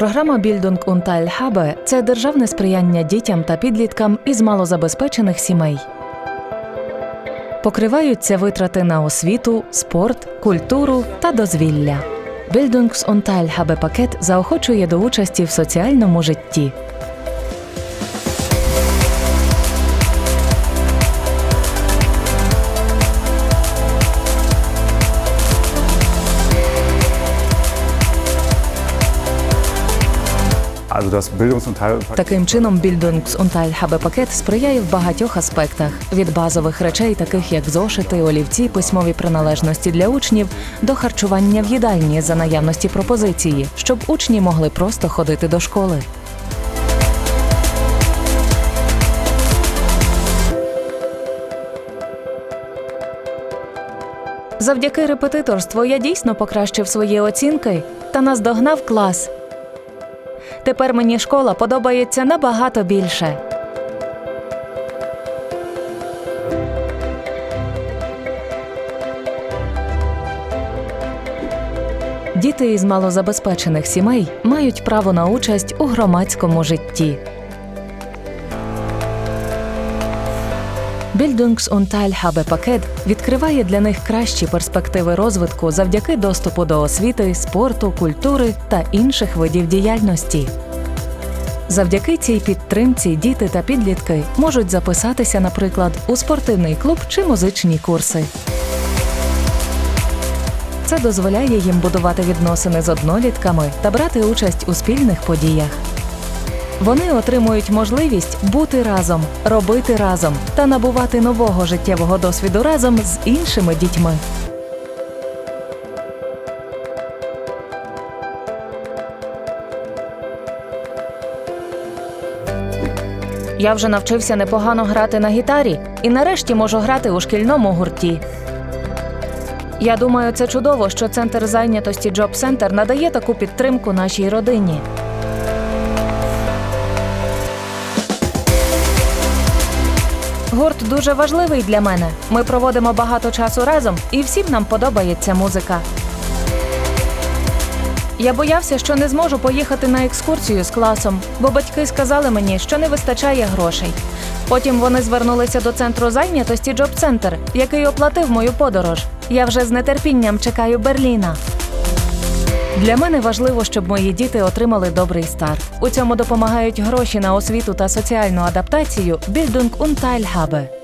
Програма Більдунг Хабе – це державне сприяння дітям та підліткам із малозабезпечених сімей. Покриваються витрати на освіту, спорт, культуру та дозвілля. Und Teilhabe пакет заохочує до участі в соціальному житті. Таким чином, Bildungs- und Teilhabe пакет сприяє в багатьох аспектах від базових речей, таких як зошити, олівці, письмові приналежності для учнів, до харчування в їдальні за наявності пропозиції, щоб учні могли просто ходити до школи. Завдяки репетиторству я дійсно покращив свої оцінки та наздогнав клас. Тепер мені школа подобається набагато більше. Діти із малозабезпечених сімей мають право на участь у громадському житті. Bildungs- und Teilhabe пакет відкриває для них кращі перспективи розвитку завдяки доступу до освіти, спорту, культури та інших видів діяльності. Завдяки цій підтримці діти та підлітки можуть записатися, наприклад, у спортивний клуб чи музичні курси. Це дозволяє їм будувати відносини з однолітками та брати участь у спільних подіях. Вони отримують можливість бути разом, робити разом та набувати нового життєвого досвіду разом з іншими дітьми. Я вже навчився непогано грати на гітарі і нарешті можу грати у шкільному гурті. Я думаю, це чудово, що центр зайнятості Job Center надає таку підтримку нашій родині. Гурт дуже важливий для мене. Ми проводимо багато часу разом, і всім нам подобається музика. Я боявся, що не зможу поїхати на екскурсію з класом, бо батьки сказали мені, що не вистачає грошей. Потім вони звернулися до центру зайнятості Job Center, який оплатив мою подорож. Я вже з нетерпінням чекаю Берліна. Для мене важливо, щоб мої діти отримали добрий старт. У цьому допомагають гроші на освіту та соціальну адаптацію Bildung und Teilhabe.